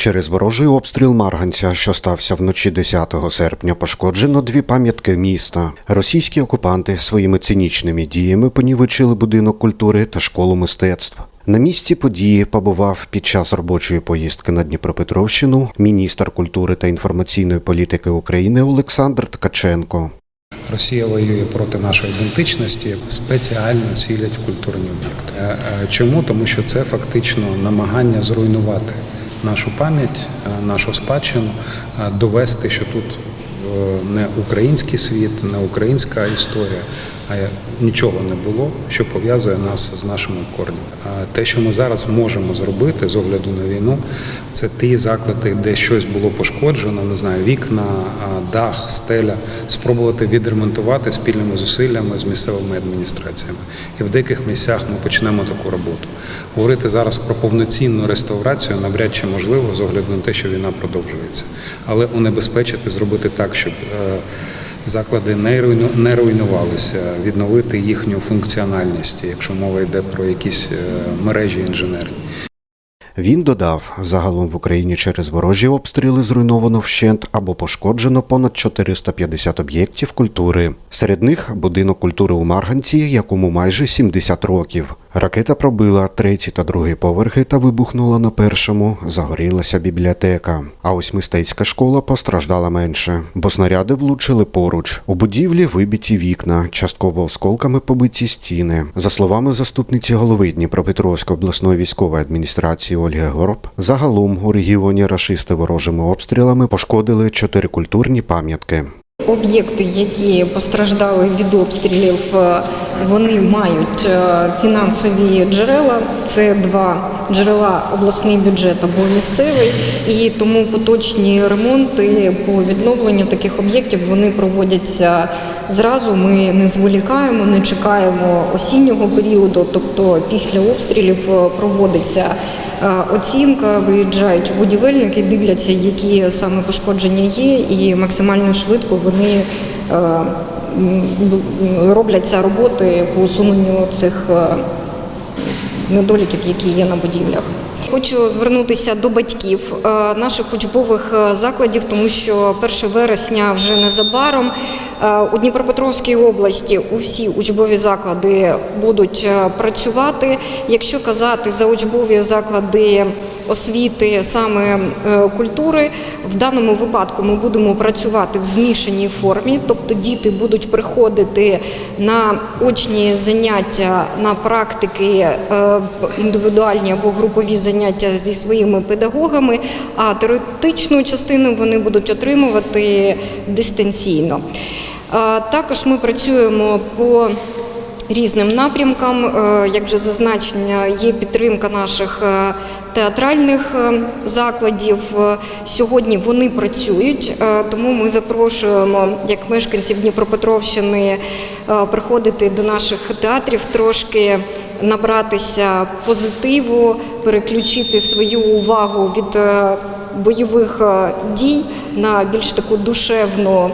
Через ворожий обстріл Марганця, що стався вночі 10 серпня, пошкоджено дві пам'ятки міста. Російські окупанти своїми цинічними діями понівечили будинок культури та школу мистецтв. На місці події побував під час робочої поїздки на Дніпропетровщину міністр культури та інформаційної політики України Олександр Ткаченко. Росія воює проти нашої ідентичності, спеціально цілять в культурні об'єкти. Е, е, Чому? Тому що це фактично намагання зруйнувати нашу пам'ять, е, нашу спадщину, е, довести, що тут е, не український світ, не українська історія, нічого не було, що пов'язує нас з нашими корнями. А те, що ми зараз можемо зробити з огляду на війну, це ті заклади, де щось було пошкоджено, не знаю, вікна, дах, стеля, спробувати відремонтувати спільними зусиллями з місцевими адміністраціями. І в деяких місцях ми почнемо таку роботу. Говорити зараз про повноцінну реставрацію навряд чи можливо з огляду на те, що війна продовжується, але унебезпечити, зробити так, щоб е, заклади не руйну- не руйнувалися, відновити їхню функціональність, якщо мова йде про якісь е, мережі інженерні. Він додав, загалом в Україні через ворожі обстріли зруйновано вщент або пошкоджено понад 450 об'єктів культури. Серед них будинок культури у Марганці, якому майже 70 років. Ракета пробила третій та другий поверхи та вибухнула на першому. Загорілася бібліотека. А ось мистецька школа постраждала менше, бо снаряди влучили поруч. У будівлі вибиті вікна, частково осколками побиті стіни. За словами заступниці голови Дніпропетровської обласної військової адміністрації Ольги Горб, загалом у регіоні рашисти ворожими обстрілами пошкодили чотири культурні пам'ятки. Об'єкти, які постраждали від обстрілів, е, вони мають е, фінансові джерела. Це два джерела обласний бюджет або місцевий, і тому поточні ремонти по відновленню таких об'єктів вони проводяться зразу. Ми не зволікаємо, не чекаємо осіннього періоду, тобто після обстрілів е, проводиться. Оцінка виїжджають будівельники, дивляться, які саме пошкодження є, і максимально швидко вони робляться роботи по усуненню цих недоліків, які є на будівлях. Хочу звернутися до батьків наших учбових закладів, тому що 1 вересня вже незабаром у Дніпропетровській області усі учбові заклади будуть е, працювати. Якщо казати за учбові заклади освіти, саме е, культури, в даному випадку ми будемо працювати в змішаній формі, тобто діти будуть приходити на очні заняття, на практики е, індивідуальні або групові заняття зі своїми педагогами, а теоретичну частину вони будуть отримувати дистанційно. Також ми працюємо по різним напрямкам. Е, Як вже зазначено, є підтримка наших е, театральних е, закладів. Сьогодні вони працюють, тому ми запрошуємо як мешканців Дніпропетровщини приходити до наших театрів трошки. Набратися позитиву, переключити свою увагу від бойових дій на більш таку душевну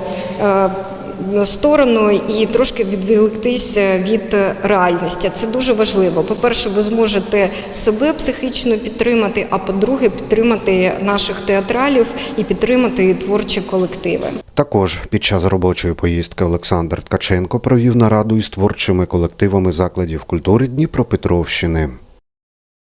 сторону і трошки відволіктися від реальності. Це дуже важливо. По-перше, ви зможете себе психічно підтримати, а по-друге, підтримати наших театралів і підтримати творчі колективи. Також під час робочої поїздки Олександр Ткаченко провів нараду із творчими колективами закладів культури Дніпропетровщини.